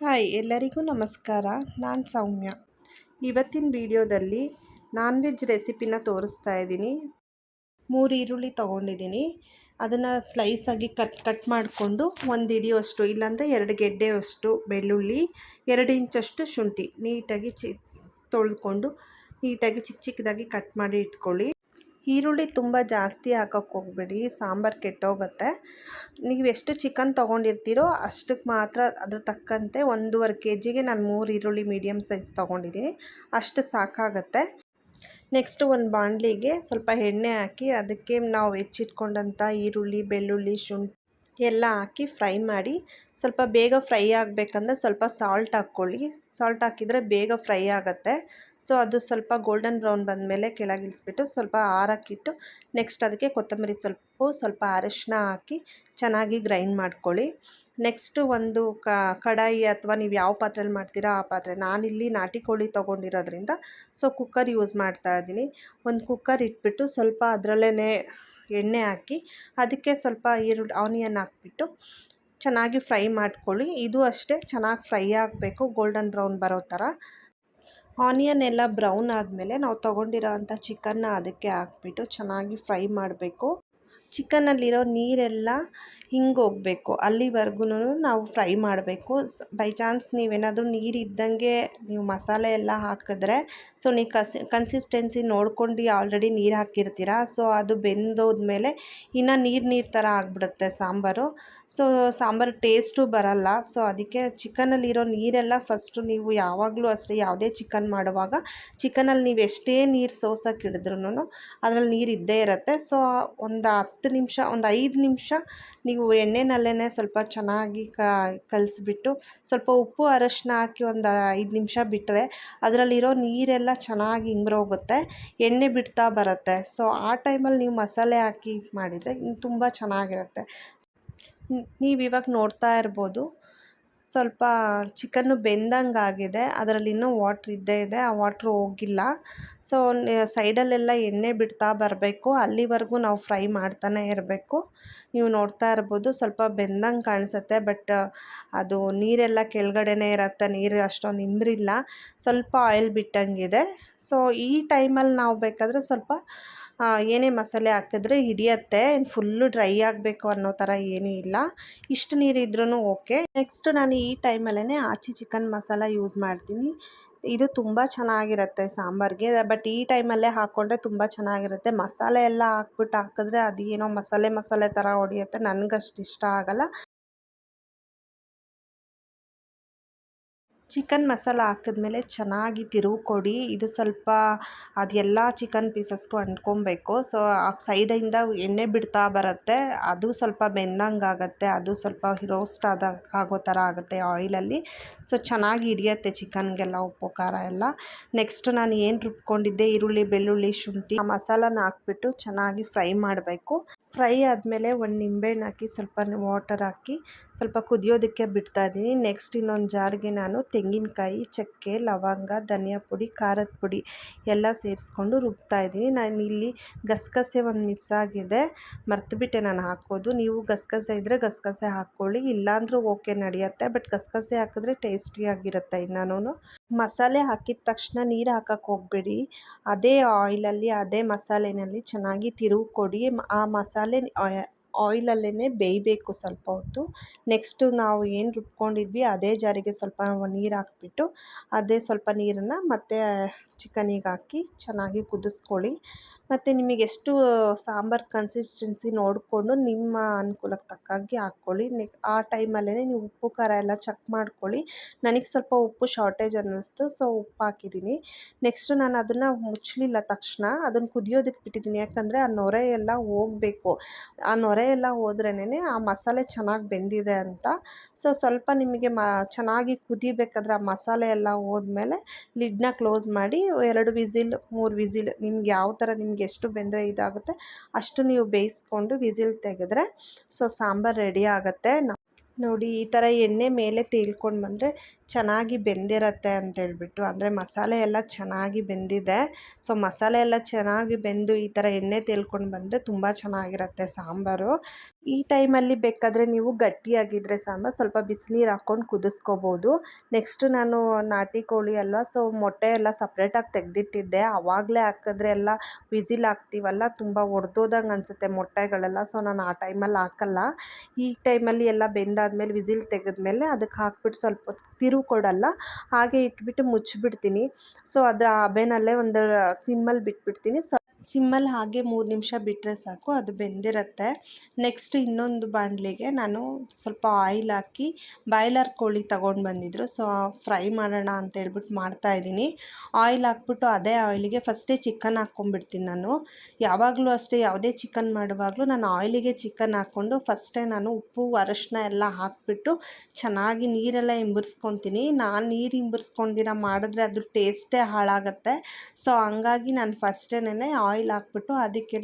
Hi, ಎಲ್ಲರಿಗೂ ನಮಸ್ಕಾರ. ನಾನು ಸೌಮ್ಯ. ಇವತ್ತಿನ ವಿಡಿಯೋದಲ್ಲಿ ನಾನ್ ವೆಜ್ ರೆಸಿಪಿನ ತೋರಿಸ್ತಾ ಇದ್ದೀನಿ. ಮೂರು ಈರುಳ್ಳಿ ತೊಗೊಂಡಿದ್ದೀನಿ. ಅದನ್ನು ಸ್ಲೈಸಾಗಿ ಕಟ್ ಕಟ್ ಮಾಡಿಕೊಂಡು ಒಂದು ಹಿಡಿಯೋಷ್ಟು ಇಲ್ಲಾಂದರೆ ಎರಡು ಗೆಡ್ಡೆಯಷ್ಟು ಬೆಳ್ಳುಳ್ಳಿ, ಎರಡು ಇಂಚಷ್ಟು ಶುಂಠಿ ನೀಟಾಗಿ ಚಿ, ತೊಳೆದುಕೊಂಡು ನೀಟಾಗಿ ಚಿಕ್ಕ ಚಿಕ್ಕದಾಗಿ ಕಟ್ ಮಾಡಿ ಇಟ್ಕೊಳ್ಳಿ. ಈರುಳ್ಳಿ ತುಂಬ ಜಾಸ್ತಿ ಹಾಕೋಕ್ಕೆ ಹೋಗ್ಬೇಡಿ, ಸಾಂಬಾರು ಕೆಟ್ಟೋಗುತ್ತೆ. ನೀವು ಎಷ್ಟು ಚಿಕನ್ ತೊಗೊಂಡಿರ್ತೀರೋ ಅಷ್ಟಕ್ಕೆ ಮಾತ್ರ ಅದ್ರ ತಕ್ಕಂತೆ ಒಂದೂವರೆ ಕೆ ಜಿಗೆ ನಾನು ಮೂರು ಈರುಳ್ಳಿ ಮೀಡಿಯಮ್ ಸೈಜ್ ತೊಗೊಂಡಿದ್ದೀನಿ ಅಷ್ಟು ಸಾಕಾಗತ್ತೆ. ನೆಕ್ಸ್ಟು ಒಂದು ಬಾಣಲಿಗೆ ಸ್ವಲ್ಪ ಎಣ್ಣೆ ಹಾಕಿ ಅದಕ್ಕೆ ನಾವು ಹೆಚ್ಚಿಟ್ಕೊಂಡಂಥ ಈರುಳ್ಳಿ, ಬೆಳ್ಳುಳ್ಳಿ, ಶುಂಠಿ ಎಲ್ಲ ಹಾಕಿ ಫ್ರೈ ಮಾಡಿ, ಸ್ವಲ್ಪ ಬೇಗ ಫ್ರೈ ಆಗಬೇಕಂದ್ರೆ ಸ್ವಲ್ಪ ಸಾಲ್ಟ್ ಹಾಕ್ಕೊಳ್ಳಿ. ಸಾಲ್ಟ್ ಹಾಕಿದರೆ ಬೇಗ ಫ್ರೈ ಆಗುತ್ತೆ. ಸೊ ಅದು ಸ್ವಲ್ಪ ಗೋಲ್ಡನ್ ಬ್ರೌನ್ ಬಂದಮೇಲೆ ಕೆಳಗಿಳಿಸ್ಬಿಟ್ಟು ಸ್ವಲ್ಪ ಆರಕ್ಕಿಟ್ಟು ನೆಕ್ಸ್ಟ್ ಅದಕ್ಕೆ ಕೊತ್ತಂಬರಿ ಸ್ವಲ್ಪ ಸ್ವಲ್ಪ ಅರಶಿನ ಹಾಕಿ ಚೆನ್ನಾಗಿ ಗ್ರೈಂಡ್ ಮಾಡ್ಕೊಳ್ಳಿ. ನೆಕ್ಸ್ಟು ಒಂದು ಕಡಾಯಿ ಅಥವಾ ನೀವು ಯಾವ ಪಾತ್ರೆಯಲ್ಲಿ ಮಾಡ್ತೀರಾ ಆ ಪಾತ್ರೆ. ನಾನಿಲ್ಲಿ ನಾಟಿ ಕೋಳಿ ತೊಗೊಂಡಿರೋದ್ರಿಂದ ಸೊ ಕುಕ್ಕರ್ ಯೂಸ್ ಮಾಡ್ತಾ ಇದ್ದೀನಿ. ಒಂದು ಕುಕ್ಕರ್ ಇಟ್ಬಿಟ್ಟು ಸ್ವಲ್ಪ ಅದರಲ್ಲೇ ಎಣ್ಣೆ ಹಾಕಿ ಅದಕ್ಕೆ ಸ್ವಲ್ಪ ಈರುಳ್ಳಿ ಆನಿಯನ್ ಹಾಕ್ಬಿಟ್ಟು ಚೆನ್ನಾಗಿ ಫ್ರೈ ಮಾಡ್ಕೊಳ್ಳಿ. ಇದು ಅಷ್ಟೇ ಚೆನ್ನಾಗಿ ಫ್ರೈ ಆಗಬೇಕು ಗೋಲ್ಡನ್ ಬ್ರೌನ್ ಬರೋ ಥರ. ಆನಿಯನ್ ಎಲ್ಲ ಬ್ರೌನ್ ಆದಮೇಲೆ ನಾವು ತೊಗೊಂಡಿರೋ ಅಂಥ ಚಿಕನ್ನ ಅದಕ್ಕೆ ಹಾಕ್ಬಿಟ್ಟು ಚೆನ್ನಾಗಿ ಫ್ರೈ ಮಾಡಬೇಕು. ಚಿಕನಲ್ಲಿರೋ ನೀರೆಲ್ಲ ಹಿಂಗೋಗಬೇಕು ಅಲ್ಲಿವರೆಗೂ ನಾವು ಫ್ರೈ ಮಾಡಬೇಕು. ಬೈ ಚಾನ್ಸ್ ನೀವೇನಾದರೂ ನೀರು ಇದ್ದಂಗೆ ನೀವು ಮಸಾಲೆ ಎಲ್ಲ ಹಾಕಿದ್ರೆ, ಸೊ ನೀವು ಕಸಿ, ಕನ್ಸಿಸ್ಟೆನ್ಸಿ ನೋಡ್ಕೊಂಡು ಆಲ್ರೆಡಿ ನೀರು ಹಾಕಿರ್ತೀರ. ಸೊ ಅದು ಬೆಂದೋದ್ಮೇಲೆ ಇನ್ನು ನೀರು ನೀರು ಥರ ಆಗಿಬಿಡುತ್ತೆ ಸಾಂಬಾರು. ಸೊ ಸಾಂಬಾರು ಟೇಸ್ಟು ಬರಲ್ಲ. ಸೊ ಅದಕ್ಕೆ ಚಿಕನಲ್ಲಿರೋ ನೀರೆಲ್ಲ ಫಸ್ಟು ನೀವು ಯಾವಾಗಲೂ ಅಷ್ಟೇ ಯಾವುದೇ ಚಿಕನ್ ಮಾಡುವಾಗ ಚಿಕನಲ್ಲಿ ನೀವು ಎಷ್ಟೇ ನೀರು ಸೋಸಕ್ಕೆ ಹಿಡಿದ್ರೂ ಅದರಲ್ಲಿ ನೀರು ಇದ್ದೇ ಇರುತ್ತೆ. ಸೊ ಒಂದು ಹತ್ತು ನಿಮಿಷ, ಒಂದು ಐದು ನಿಮಿಷ ನೀವು ಎಣ್ಣೆನಲ್ಲೇ ಸ್ವಲ್ಪ ಚೆನ್ನಾಗಿ ಕಲಿಸ್ಬಿಟ್ಟು ಸ್ವಲ್ಪ ಉಪ್ಪು, ಅರಶಿನ ಹಾಕಿ ಒಂದು ಐದು ನಿಮಿಷ ಬಿಟ್ಟರೆ ಅದರಲ್ಲಿರೋ ನೀರೆಲ್ಲ ಚೆನ್ನಾಗಿ ಇಂಗ್ರೋಗುತ್ತೆ, ಎಣ್ಣೆ ಬಿಡ್ತಾ ಬರುತ್ತೆ. ಸೊ, ಆ ಟೈಮಲ್ಲಿ ನೀವು ಮಸಾಲೆ ಹಾಕಿ ಮಾಡಿದರೆ ಇನ್ನು ತುಂಬ ಚೆನ್ನಾಗಿರುತ್ತೆ. ನೀವು ಇವಾಗ ನೋಡ್ತಾ ಇರ್ಬೋದು ಸ್ವಲ್ಪ ಚಿಕನ್ನು ಬೆಂದಂಗೆ ಆಗಿದೆ. ಅದರಲ್ಲಿ ಇನ್ನೂ ವಾಟ್ರ್ ಇದ್ದೇ ಇದೆ. ಆ ವಾಟ್ರ್ ಹೋಗಿಲ್ಲ. ಸೊ ಸೈಡಲ್ಲೆಲ್ಲ ಎಣ್ಣೆ ಬಿಡ್ತಾ ಬರಬೇಕು. ಅಲ್ಲಿವರೆಗೂ ನಾವು ಫ್ರೈ ಮಾಡ್ತಾನೆ ಇರಬೇಕು. ನೀವು ನೋಡ್ತಾ ಇರ್ಬೋದು, ಸ್ವಲ್ಪ ಬೆಂದಂಗೆ ಕಾಣಿಸುತ್ತೆ. ಬಟ್ ಅದು ನೀರೆಲ್ಲ ಕೆಳಗಡೆನೇ ಇರುತ್ತೆ. ನೀರು ಅಷ್ಟೊಂದು ಇಂಬ್ರಿಲ್ಲ ಸ್ವಲ್ಪ ಆಯಿಲ್ ಬಿಟ್ಟಂಗಿದೆ. ಸೊ, ಈ ಟೈಮಲ್ಲಿ ನಾವು ಬೇಕಾದರೆ ಸ್ವಲ್ಪ ಏನೇ ಮಸಾಲೆ ಹಾಕಿದ್ರೆ ಹಿಡಿಯತ್ತೆ. ಫುಲ್ಲು ಡ್ರೈ ಆಗಬೇಕು ಅನ್ನೋ ಥರ ಏನೂ ಇಲ್ಲ. ಇಷ್ಟು ನೀರಿದ್ರೂ ಓಕೆ. ನೆಕ್ಸ್ಟ್ ನಾನು ಈ ಟೈಮಲ್ಲೇ ಆಚಿ ಚಿಕನ್ ಮಸಾಲ ಯೂಸ್ ಮಾಡ್ತೀನಿ. ಇದು ತುಂಬ ಚೆನ್ನಾಗಿರುತ್ತೆ ಸಾಂಬಾರಿಗೆ. ಬಟ್ ಈ ಟೈಮಲ್ಲೇ ಹಾಕ್ಕೊಂಡ್ರೆ ತುಂಬ ಚೆನ್ನಾಗಿರುತ್ತೆ. ಮಸಾಲೆ ಎಲ್ಲ ಹಾಕ್ಬಿಟ್ಟು ಹಾಕಿದ್ರೆ ಅದು ಏನೋ ಮಸಾಲೆ ಮಸಾಲೆ ಥರ ಹೊಡಿಯುತ್ತೆ. ನನಗಷ್ಟು ಇಷ್ಟ ಆಗೋಲ್ಲ. ಚಿಕನ್ ಮಸಾಲ ಹಾಕಿದ್ಮೇಲೆ ಚೆನ್ನಾಗಿ ತಿರುವು ಕೊಡಿ ಇದು ಸ್ವಲ್ಪ ಅದೆಲ್ಲ ಚಿಕನ್ ಪೀಸಸ್ಗೂ ಅಂಟ್ಕೊಬೇಕು. ಸೊ, ಆ ಸೈಡಿಂದ ಎಣ್ಣೆ ಬಿಡ್ತಾ ಬರುತ್ತೆ. ಅದು ಸ್ವಲ್ಪ ಬೆಂದಂಗೆ ಆಗುತ್ತೆ ಅದು ಸ್ವಲ್ಪ ರೋಸ್ಟ್ ಆದ ಆಗೋ ಥರ ಆಗುತ್ತೆ ಆಯಿಲಲ್ಲಿ ಸೊ, ಚೆನ್ನಾಗಿ ಹಿಡಿಯತ್ತೆ ಚಿಕನ್ಗೆಲ್ಲ ಉಪ್ಪು, ಖಾರ ಎಲ್ಲ. ನೆಕ್ಸ್ಟ್ ನಾನು ಏನು ರುಬ್ಕೊಂಡಿದ್ದೆ? ಈರುಳ್ಳಿ, ಬೆಳ್ಳುಳ್ಳಿ, ಶುಂಠಿ, ಆ ಮಸಾಲನ ಹಾಕ್ಬಿಟ್ಟು ಚೆನ್ನಾಗಿ ಫ್ರೈ ಮಾಡಬೇಕು. ಫ್ರೈ ಆದಮೇಲೆ ಒಂದು ನಿಂಬೆಹಣ್ಣು ಹಾಕಿ ಸ್ವಲ್ಪ ವಾಟರ್ ಹಾಕಿ ಸ್ವಲ್ಪ ಕುದಿಯೋದಕ್ಕೆ ಬಿಡ್ತಾ ಇದ್ದೀನಿ. ನೆಕ್ಸ್ಟ್ ಇನ್ನೊಂದು ಜಾರಿಗೆ ನಾನು ತೆಂಗಿನಕಾಯಿ, ಚಕ್ಕೆ, ಲವಂಗ, ಧನಿಯಾ ಪುಡಿ, ಖಾರದ ಪುಡಿ ಎಲ್ಲ ಸೇರಿಸ್ಕೊಂಡು ರುಬ್ತಾ ಇದ್ದೀನಿ. ನಾನು ಇಲ್ಲಿ ಗಸಗಸೆ ಒಂದು ಮಿಸ್ ಆಗಿದೆ. ಮರ್ತುಬಿಟ್ಟೆ ನಾನು ಹಾಕೋದು. ನೀವು ಗಸಗಸೆ ಇದ್ದರೆ ಗಸಗಸೆ ಹಾಕ್ಕೊಳ್ಳಿ ಇಲ್ಲಾಂದರೂ ಓಕೆ ನಡೆಯುತ್ತೆ ಬಟ್ ಗಸಗಸೆ ಹಾಕಿದ್ರೆ ಟೇಸ್ಟಿಯಾಗಿರುತ್ತೆ ಇನ್ನೂ ಮಸಾಲೆ ಹಾಕಿದ ತಕ್ಷಣ ನೀರು ಹಾಕಕ್ಕೆ ಹೋಗಬೇಡಿ. ಅದೇ ಆಯಿಲಲ್ಲಿ ಅದೇ ಮಸಾಲೆನಲ್ಲಿ ಚೆನ್ನಾಗಿ ತಿರುವು ಕೊಡಿ ಆ ಮಸಾಲೆ ಆಯಿಲಲ್ಲೇ ಬೇಯಬೇಕು ಸ್ವಲ್ಪ ಹೊತ್ತು. ನೆಕ್ಸ್ಟು ನಾವು ಏನು ರುಬ್ಕೊಂಡಿದ್ವಿ, ಅದೇ ಜಾರಿಗೆ ಸ್ವಲ್ಪ ನೀರು ಹಾಕಿಬಿಟ್ಟು, ಅದೇ ಸ್ವಲ್ಪ ನೀರನ್ನು ಮತ್ತೆ ಚಿಕನಿಗೆ ಹಾಕಿ ಚೆನ್ನಾಗಿ ಕುದಿಸ್ಕೊಳ್ಳಿ. ಮತ್ತು ನಿಮಗೆ ಎಷ್ಟು ಸಾಂಬಾರು ಕನ್ಸಿಸ್ಟೆನ್ಸಿ ನೋಡಿಕೊಂಡು ನಿಮ್ಮ ಅನುಕೂಲಕ್ಕೆ ತಕ್ಕಾಗಿ ಹಾಕ್ಕೊಳ್ಳಿ. ನೆಕ್ ಆ ಟೈಮಲ್ಲೇ ನೀವು ಉಪ್ಪು, ಖಾರ ಎಲ್ಲ ಚೆಕ್ ಮಾಡ್ಕೊಳ್ಳಿ. ನನಗೆ ಸ್ವಲ್ಪ ಉಪ್ಪು ಶಾರ್ಟೇಜ್ ಅನ್ನಿಸ್ತು ಸೊ ಉಪ್ಪು ಹಾಕಿದ್ದೀನಿ. ನೆಕ್ಸ್ಟು ನಾನು ಅದನ್ನು ಮುಚ್ಚಲಿಲ್ಲ ತಕ್ಷಣ, ಅದನ್ನು ಕುದಿಯೋದಕ್ಕೆ ಬಿಟ್ಟಿದ್ದೀನಿ. ಯಾಕಂದರೆ ಆ ನೊರೆ ಎಲ್ಲ ಹೋಗಬೇಕು. ಆ ನೊರೆ ಎಲ್ಲ ಹೋದ್ರೇ ಆ ಮಸಾಲೆ ಚೆನ್ನಾಗಿ ಬೆಂದಿದೆ ಅಂತ. ಸೊ ಸ್ವಲ್ಪ ನಿಮಗೆ ಮ, ಚೆನ್ನಾಗಿ ಕುದಿಬೇಕಾದ್ರೆ ಆ ಮಸಾಲೆ ಎಲ್ಲ ಹೋದ್ಮೇಲೆ ಲಿಡ್ನ ಕ್ಲೋಸ್ ಮಾಡಿ ಎರಡು ವಿಸಿಲ್, ಮೂರು ವಿಸಿಲ್, ನಿಮ್ಗೆ ಯಾವ ಥರ ನಿಮ್ಗೆ ಎಷ್ಟು ಬೆಂದರೆ ಇದಾಗುತ್ತೆ, ಅಷ್ಟು ನೀವು ಬೇಯಿಸ್ಕೊಂಡು ವಿಸಿಲ್ ತೆಗೆದ್ರೆ, ಸೊ ಸಾಂಬಾರು ರೆಡಿ ಆಗುತ್ತೆ. ನೋಡಿ, ಈ ಥರ ಎಣ್ಣೆ ಮೇಲೆ ತೇಲ್ಕೊಂಡು ಬಂದರೆ ಚೆನ್ನಾಗಿ ಬೆಂದಿರತ್ತೆ ಅಂತೇಳ್ಬಿಟ್ಟು ಅಂದರೆ ಮಸಾಲೆ ಎಲ್ಲ ಚೆನ್ನಾಗಿ ಬೆಂದಿದೆ. ಸೊ ಮಸಾಲೆ ಎಲ್ಲ ಚೆನ್ನಾಗಿ ಬೆಂದು ಈ ಥರ ಎಣ್ಣೆ ತೇಲ್ಕೊಂಡು ಬಂದರೆ ತುಂಬ ಚೆನ್ನಾಗಿರುತ್ತೆ ಸಾಂಬಾರು. ಈ ಟೈಮಲ್ಲಿ ಬೇಕಾದರೆ ನೀವು ಗಟ್ಟಿಯಾಗಿದ್ದರೆ ಸಾಂಬಾರು, ಸ್ವಲ್ಪ ಬಿಸಿನೀರು ಹಾಕ್ಕೊಂಡು ಕುದಿಸ್ಕೋಬೋದು. ನೆಕ್ಸ್ಟು ನಾನು ನಾಟಿ ಕೋಳಿ ಅಲ್ವಾ ಸೊ ಮೊಟ್ಟೆ ಎಲ್ಲ ಸಪ್ರೇಟಾಗಿ ತೆಗೆದಿಟ್ಟಿದ್ದೆ. ಆವಾಗಲೇ ಹಾಕಿದ್ರೆ ಎಲ್ಲ ವಿಸಿಲ್ ಹಾಕ್ತೀವಲ್ಲ, ತುಂಬ ಒಡೆದೋದಂಗೆ ಅನಿಸುತ್ತೆ ಮೊಟ್ಟೆಗಳೆಲ್ಲ. ಸೊ ನಾನು ಆ ಟೈಮಲ್ಲಿ ಹಾಕಲ್ಲ. ಈ ಟೈಮಲ್ಲಿ ಎಲ್ಲ ಬೆಂದಾದ್ಮೇಲೆ ವಿಸಿಲ್ ತೆಗೆದ್ಮೇಲೆ ಅದಕ್ಕೆ ಹಾಕ್ಬಿಟ್ಟು ಸ್ವಲ್ಪ ತಿರುವು ಕೊಡಲ್ಲ, ಹಾಗೆ ಇಟ್ಬಿಟ್ಟು ಮುಚ್ಚಿಬಿಡ್ತೀನಿ. ಸೊ ಅದು ಅಬೆನಲ್ಲೇ ಒಂದು ಸಿಮ್ಮಲ್ಲಿ ಬಿಟ್ಬಿಡ್ತೀನಿ. ಸೊ ಸಿಮ್ಮಲ್ಲಿ ಹಾಗೆ ಮೂರು ನಿಮಿಷ ಬಿಟ್ಟರೆ ಸಾಕು, ಅದು ಬೆಂದಿರುತ್ತೆ. ನೆಕ್ಸ್ಟ್ ಇನ್ನೊಂದು ಬಾಣಲಿಗೆ ನಾನು ಸ್ವಲ್ಪ ಆಯಿಲ್ ಹಾಕಿ ಬಾಯ್ಲರ್ ಕೋಳಿ ತಗೊಂಡು ಬಂದಿದ್ರು. ಸೊ, ಫ್ರೈ ಮಾಡೋಣ ಅಂತ ಹೇಳ್ಬಿಟ್ಟು ಮಾಡ್ತಾಯಿದ್ದೀನಿ ಆಯಿಲ್ ಹಾಕ್ಬಿಟ್ಟು ಅದೇ ಆಯಿಲಿಗೆ ಫಸ್ಟೇ ಚಿಕನ್ ಹಾಕ್ಕೊಂಡ್ಬಿಡ್ತೀನಿ ನಾನು. ಯಾವಾಗಲೂ ಅಷ್ಟೇ, ಯಾವುದೇ ಚಿಕನ್ ಮಾಡುವಾಗಲೂ ನಾನು ಆಯಿಲಿಗೆ ಚಿಕನ್ ಹಾಕ್ಕೊಂಡು ಫಸ್ಟೇ ನಾನು ಉಪ್ಪು, ಅರಶಿನ ಎಲ್ಲ ಹಾಕಿಬಿಟ್ಟು ಚೆನ್ನಾಗಿ ನೀರೆಲ್ಲ ಇಂಬರ್ಸ್ಕೊತೀನಿ ನಾನು ನೀರು ಇಂಬರ್ಸ್ಕೊಂಡಿರ ಮಾಡಿದ್ರೆ ಅದು ಟೇಸ್ಟೇ ಹಾಳಾಗುತ್ತೆ. ಸೊ, ಹಂಗಾಗಿ ನಾನು ಫಸ್ಟೇನೆ ಆಯಿಲ್ ಹಾಕ್ಬಿಟ್ಟು ಅದಕ್ಕೇ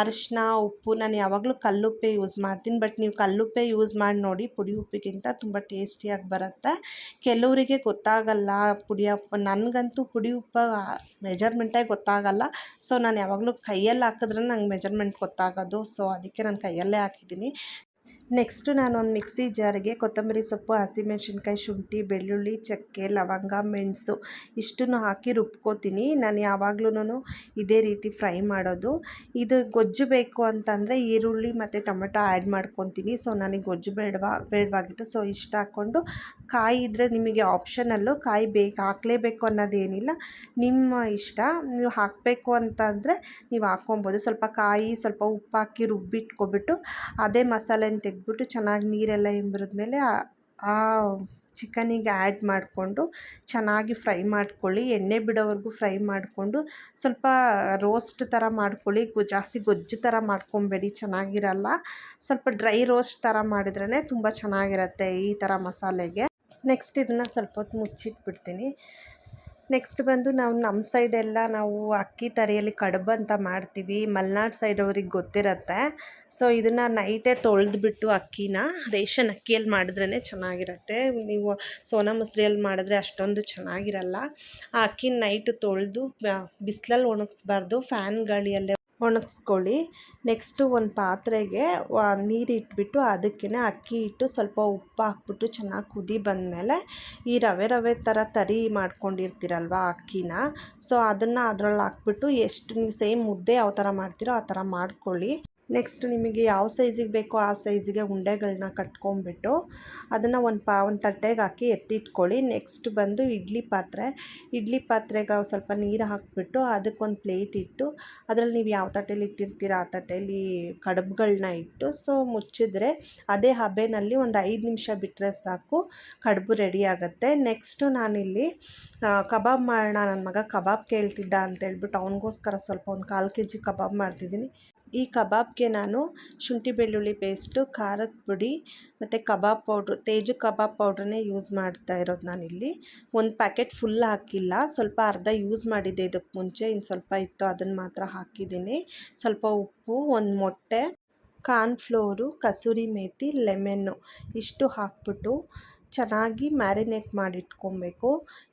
ಅರಿಶಿನ ಉಪ್ಪು, ನಾನು ಯಾವಾಗಲೂ ಕಲ್ಲುಪ್ಪೆ ಯೂಸ್ ಮಾಡ್ತೀನಿ. ಬಟ್ ನೀವು ಕಲ್ಲುಪ್ಪೆ ಯೂಸ್ ಮಾಡಿ ನೋಡಿ ಪುಡಿ ಉಪ್ಪಿಗಿಂತ ತುಂಬ ಟೇಸ್ಟಿಯಾಗಿ ಬರುತ್ತೆ. ಕೆಲವರಿಗೆ ಗೊತ್ತಾಗಲ್ಲ ಪುಡಿ ಉಪ್ಪು. ನನಗಂತೂ ಪುಡಿ ಉಪ್ಪು ಮೆಜರ್ಮೆಂಟೇ ಗೊತ್ತಾಗಲ್ಲ. ಸೊ ನಾನು ಯಾವಾಗಲೂ ಕೈಯಲ್ಲಿ ಹಾಕಿದ್ರೆ ನಂಗೆ ಮೆಜರ್ಮೆಂಟ್ ಗೊತ್ತಾಗೋದು. ಸೊ ಅದಕ್ಕೆ ನಾನು ಕೈಯಲ್ಲೇ ಹಾಕಿದ್ದೀನಿ. ನೆಕ್ಸ್ಟು ನಾನು ಒಂದು ಮಿಕ್ಸಿ ಜಾರಿಗೆ ಕೊತ್ತಂಬರಿ ಸೊಪ್ಪು, ಹಸಿಮೆಣಸಿನ್ಕಾಯಿ, ಶುಂಠಿ, ಬೆಳ್ಳುಳ್ಳಿ, ಚಕ್ಕೆ, ಲವಂಗ, ಮೆಣಸು ಇಷ್ಟನ್ನು ಹಾಕಿ ರುಬ್ಕೋತೀನಿ. ನಾನು ಯಾವಾಗ್ಲೂ ಇದೇ ರೀತಿ ಫ್ರೈ ಮಾಡೋದು. ಇದು ಗೊಜ್ಜು ಬೇಕು ಅಂತಂದರೆ ಈರುಳ್ಳಿ ಮತ್ತು ಟೊಮೆಟೊ ಆ್ಯಡ್ ಮಾಡ್ಕೊತೀನಿ. ಸೊ, ನನಗೆ ಗೊಜ್ಜು ಬೇಡವಾ, ಬೇಡವಾಗಿತ್ತು. ಸೊ, ಇಷ್ಟ ಹಾಕ್ಕೊಂಡು ಕಾಯಿ ಇದ್ದರೆ ನಿಮಗೆ ಆಪ್ಷನಲ್ಲು ಕಾಯಿ ಬೇಕು ಹಾಕಲೇಬೇಕು ಅನ್ನೋದೇನಿಲ್ಲ. ನಿಮ್ಮ ಇಷ್ಟ. ನೀವು ಹಾಕಬೇಕು ಅಂತಂದರೆ ನೀವು ಹಾಕ್ಕೊಬೋದು. ಸ್ವಲ್ಪ ಕಾಯಿ, ಸ್ವಲ್ಪ ಉಪ್ಪು ಹಾಕಿ ರುಬ್ಬಿಟ್ಕೊಬಿಟ್ಟು ಅದೇ ಮಸಾಲೆನ ತೆಗೆದ್ಬಿಟ್ಟು ಚೆನ್ನಾಗಿ ನೀರೆಲ್ಲ ಮೇಲೆ ಆ ಚಿಕನಿಗೆ ಆ್ಯಡ್ ಮಾಡಿಕೊಂಡು ಚೆನ್ನಾಗಿ ಫ್ರೈ ಮಾಡ್ಕೊಳ್ಳಿ. ಎಣ್ಣೆ ಬಿಡೋವರೆಗೂ ಫ್ರೈ ಮಾಡಿಕೊಂಡು ಸ್ವಲ್ಪ ರೋಸ್ಟ್ ಥರ ಮಾಡ್ಕೊಳ್ಳಿ. ಗೊ, ಜಾಸ್ತಿ ಗೊಜ್ಜು ಥರ ಮಾಡ್ಕೊಬೇಡಿ, ಚೆನ್ನಾಗಿರಲ್ಲ. ಸ್ವಲ್ಪ ಡ್ರೈ ರೋಸ್ಟ್ ಥರ ಮಾಡಿದ್ರೇ ತುಂಬ ಚೆನ್ನಾಗಿರುತ್ತೆ ಈ ಥರ ಮಸಾಲೆಗೆ. ನೆಕ್ಸ್ಟ್ ಇದನ್ನು ಸ್ವಲ್ಪ ಹೊತ್ತು ಮುಚ್ಚಿಟ್ಬಿಡ್ತೀನಿ. ನೆಕ್ಸ್ಟ್ ಬಂದು ನಾವು ನಮ್ಮ ಸೈಡೆಲ್ಲ ನಾವು ಅಕ್ಕಿ ತರೆಯಲ್ಲಿ ಕಡುಬು ಅಂತ ಮಾಡ್ತೀವಿ. ಮಲೆನಾಡು ಸೈಡ್ ಅವ್ರಿಗೆ ಗೊತ್ತಿರತ್ತೆ. ಸೊ ಇದನ್ನು ನೈಟೇ ತೊಳೆದ್ಬಿಟ್ಟು ಅಕ್ಕಿನ ರೇಷನ್ ಅಕ್ಕಿಯಲ್ಲಿ ಮಾಡಿದ್ರೇ ಚೆನ್ನಾಗಿರುತ್ತೆ. ನೀವು ಸೋನಾ ಮಸೂರಿಯಲ್ಲಿ ಮಾಡಿದ್ರೆ ಅಷ್ಟೊಂದು ಚೆನ್ನಾಗಿರಲ್ಲ. ಆ ಅಕ್ಕಿನ ನೈಟ್ ತೊಳೆದು ಬಿಸಿಲಲ್ಲಿ ಒಣಗಿಸ್ಬಾರ್ದು. ಫ್ಯಾನ್ ಗಾಳಿಯಲ್ಲೇ ಒಣಗಿಸ್ಕೊಳ್ಳಿ. ನೆಕ್ಸ್ಟು ಒಂದು ಪಾತ್ರೆಗೆ ನೀರಿಟ್ಬಿಟ್ಟು ಅದಕ್ಕೆ ಅಕ್ಕಿ ಇಟ್ಟು ಸ್ವಲ್ಪ ಉಪ್ಪು ಹಾಕ್ಬಿಟ್ಟು ಚೆನ್ನಾಗಿ ಕುದಿ ಬಂದಮೇಲೆ ಈ ರವೆ ರವೆ ಥರ ತರಿ ಮಾಡ್ಕೊಂಡಿರ್ತೀರಲ್ವ ಅಕ್ಕಿನ. ಸೊ, ಅದನ್ನು ಅದರಲ್ಲಿ ಹಾಕ್ಬಿಟ್ಟು ಎಷ್ಟು ನೀವು ಸೇಮ್ ಮುದ್ದೆ ಯಾವ ಥರ ಮಾಡ್ತೀರೋ ಆ ಥರ ಮಾಡ್ಕೊಳ್ಳಿ. ನೆಕ್ಸ್ಟ್ ನಿಮಗೆ ಯಾವ ಸೈಜಿಗೆ ಬೇಕೋ ಆ ಸೈಜಿಗೆ ಉಂಡೆಗಳನ್ನ ಕಟ್ಕೊಂಬಿಟ್ಟು ಅದನ್ನು ಒಂದು ಪಾ, ಒಂದು ತಟ್ಟೆಗೆ ಹಾಕಿ ಎತ್ತಿಟ್ಕೊಳ್ಳಿ. ನೆಕ್ಸ್ಟ್ ಬಂದು ಇಡ್ಲಿ ಪಾತ್ರೆ. ಇಡ್ಲಿ ಪಾತ್ರೆಗೆ ಸ್ವಲ್ಪ ನೀರು ಹಾಕಿಬಿಟ್ಟು ಅದಕ್ಕೊಂದು ಪ್ಲೇಟ್ ಇಟ್ಟು ಅದರಲ್ಲಿ ನೀವು ಯಾವ ತಟ್ಟೆಲಿ ಇಟ್ಟಿರ್ತೀರ ಆ ತಟ್ಟೆಯಲ್ಲಿ ಕಡುಬುಗಳನ್ನ ಇಟ್ಟು ಸೊ ಮುಚ್ಚಿದ್ರೆ ಅದೇ ಹಬೆನಲ್ಲಿ ಒಂದು ಐದು ನಿಮಿಷ ಬಿಟ್ಟರೆ ಸಾಕು. ಕಡುಬು ರೆಡಿ ಆಗುತ್ತೆ. ನೆಕ್ಸ್ಟು ನಾನಿಲ್ಲಿ ಕಬಾಬ್ ಮಾಡೋಣ. ನನ್ನ ಮಗ ಕಬಾಬ್ ಕೇಳ್ತಿದ್ದ ಅಂತೇಳ್ಬಿಟ್ಟು ಅವನಿಗೋಸ್ಕರ ಸ್ವಲ್ಪ ಒಂದು ಕಾಲು ಕೆ ಜಿ ಕಬಾಬ್ ಮಾಡ್ತಿದ್ದೀನಿ. ಈ ಕಬಾಬ್ಗೆ ನಾನು ಶುಂಠಿ ಬೆಳ್ಳುಳ್ಳಿ ಪೇಸ್ಟು, ಖಾರದ ಪುಡಿ ಮತ್ತು ಕಬಾಬ್ ಪೌಡ್ರು, ತೇಜು ಕಬಾಬ್ ಪೌಡ್ರನ್ನೇ ಯೂಸ್ ಮಾಡ್ತಾ ಇರೋದು ನಾನಿಲ್ಲಿ. ಒಂದು ಪ್ಯಾಕೆಟ್ ಫುಲ್ ಹಾಕಿಲ್ಲ, ಸ್ವಲ್ಪ ಅರ್ಧ ಯೂಸ್ ಮಾಡಿದ್ದೆ ಇದಕ್ಕೆ ಮುಂಚೆ, ಇನ್ನು ಸ್ವಲ್ಪ ಇತ್ತು, ಅದನ್ನು ಮಾತ್ರ ಹಾಕಿದ್ದೀನಿ. ಸ್ವಲ್ಪ ಉಪ್ಪು, ಒಂದು ಮೊಟ್ಟೆ corn flour kasuri methi lemon ಇಷ್ಟು ಹಾಕ್ಬಿಟ್ಟು ಚೆನ್ನಾಗಿ ಮ್ಯಾರಿನೇಟ್ ಮಾಡಿ ಇಟ್ಕೊಬೇಕು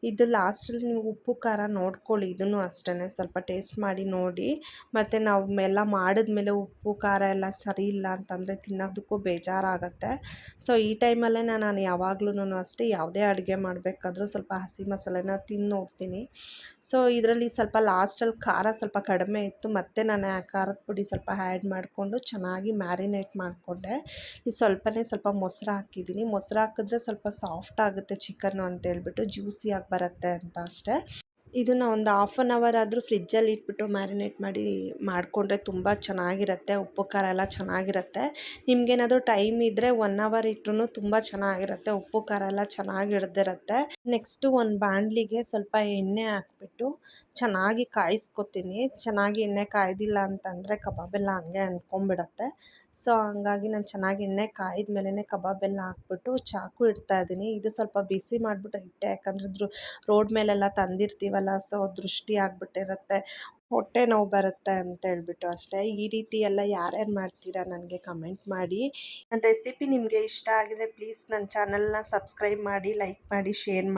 ಇದು ಲಾಸ್ಟಲ್ಲಿ ನೀವು ಉಪ್ಪು, ಖಾರ ನೋಡ್ಕೊಳ್ಳಿ. ಇದನ್ನು ಅಷ್ಟೇ ಸ್ವಲ್ಪ ಟೇಸ್ಟ್ ಮಾಡಿ ನೋಡಿ. ಮತ್ತು ನಾವು ಎಲ್ಲ ಮಾಡಿದ್ಮೇಲೆ ಉಪ್ಪು, ಖಾರ ಎಲ್ಲ ಸರಿ ಇಲ್ಲ ಅಂತಂದರೆ ತಿನ್ನೋದಕ್ಕೂ ಬೇಜಾರಾಗುತ್ತೆ. ಸೊ ಈ ಟೈಮಲ್ಲೇ ನಾನು ಯಾವಾಗ್ಲೂ ಅಷ್ಟೇ ಯಾವುದೇ ಅಡುಗೆ ಮಾಡಬೇಕಾದ್ರೂ ಸ್ವಲ್ಪ ಹಸಿ ಮಸಾಲೆನ ತಿಂದು ನೋಡ್ತೀನಿ ಸೊ ಇದರಲ್ಲಿ ಸ್ವಲ್ಪ ಲಾಸ್ಟಲ್ಲಿ ಖಾರ ಸ್ವಲ್ಪ ಕಡಿಮೆ ಇತ್ತು. ಮತ್ತು ನಾನು ಆ ಖಾರದ ಪುಡಿ ಸ್ವಲ್ಪ ಆ್ಯಡ್ ಮಾಡಿಕೊಂಡು ಚೆನ್ನಾಗಿ ಮ್ಯಾರಿನೇಟ್ ಮಾಡಿಕೊಂಡೆ. ಸ್ವಲ್ಪನೇ ಸ್ವಲ್ಪ ಮೊಸರು ಹಾಕಿದ್ದೀನಿ. ಮೊಸರು ಹಾಕಿದ್ರೆ ಸ್ವಲ್ಪ ಸಾಫ್ಟ್ ಆಗುತ್ತೆ ಚಿಕನ್ನು ಅಂತೇಳ್ಬಿಟ್ಟು ಜ್ಯೂಸಿಯಾಗಿ ಬರುತ್ತೆ ಅಂತ ಅಷ್ಟೇ. ಇದನ್ನು ಒಂದು ಹಾಫ್ ಆನ್ ಅವರ್ ಆದರೂ ಫ್ರಿಜ್ಜಲ್ಲಿ ಇಟ್ಬಿಟ್ಟು ಮ್ಯಾರಿನೇಟ್ ಮಾಡಿ ಮಾಡಿಕೊಂಡ್ರೆ ತುಂಬ ಚೆನ್ನಾಗಿರುತ್ತೆ, ಉಪ್ಪು, ಖಾರ ಎಲ್ಲ ಚೆನ್ನಾಗಿರುತ್ತೆ. ನಿಮ್ಗೇನಾದರೂ ಟೈಮ್ ಇದ್ದರೆ ಒನ್ ಅವರ್ ಇಟ್ಟರು ತುಂಬ ಚೆನ್ನಾಗಿರುತ್ತೆ, ಉಪ್ಪು, ಖಾರ ಎಲ್ಲ ಚೆನ್ನಾಗಿ ಹಿಡ್ದಿರುತ್ತೆ. ನೆಕ್ಸ್ಟು ಒಂದು ಬಾಣಲಿಗೆ ಸ್ವಲ್ಪ ಎಣ್ಣೆ ಹಾಕ್ಬಿಟ್ಟು ಚೆನ್ನಾಗಿ ಕಾಯಿಸ್ಕೊತೀನಿ. ಚೆನ್ನಾಗಿ ಎಣ್ಣೆ ಕಾಯ್ದಿಲ್ಲ ಅಂತಂದರೆ ಕಬಾಬೆಲ್ಲ ಹಂಗೆ ಅಂಟ್ಕೊಂಡ್ಬಿಡತ್ತೆ. ಸೊ ಹಂಗಾಗಿ ನಾನು ಚೆನ್ನಾಗಿ ಎಣ್ಣೆ ಕಾಯ್ದ ಮೇಲೇ ಕಬಾಬೆಲ್ಲ ಹಾಕ್ಬಿಟ್ಟು ಚಾಕು ಇಡ್ತಾ ಇದ್ದೀನಿ ಇದು ಸ್ವಲ್ಪ ಬಿಸಿ ಮಾಡಿಬಿಟ್ಟು ಇಟ್ಟೆ. ಯಾಕಂದ್ರೆ ರೋಡ್ ಮೇಲೆಲ್ಲ ತಂದಿರ್ತೀವಲ್ಲ ಸೊ ದೃಷ್ಟಿ ಆಗಿಬಿಟ್ಟಿರುತ್ತೆ. ಹೊಟ್ಟೆ ನೋವು ಬರುತ್ತೆ ಅಂತ ಹೇಳ್ಬಿಟ್ಟು ಅಷ್ಟೇ. ಈ ರೀತಿ ಎಲ್ಲ ಯಾರ್ಯಾರು ಮಾಡ್ತೀರಾ ನನಗೆ ಕಮೆಂಟ್ ಮಾಡಿ. ನನ್ನ ರೆಸಿಪಿ ನಿಮಗೆ ಇಷ್ಟ ಆಗಿದೆ, ಪ್ಲೀಸ್ ನನ್ನ ಚಾನಲ್ನ ಸಬ್ಸ್ಕ್ರೈಬ್ ಮಾಡಿ, ಲೈಕ್ ಮಾಡಿ, ಶೇರ್ ಮಾಡಿ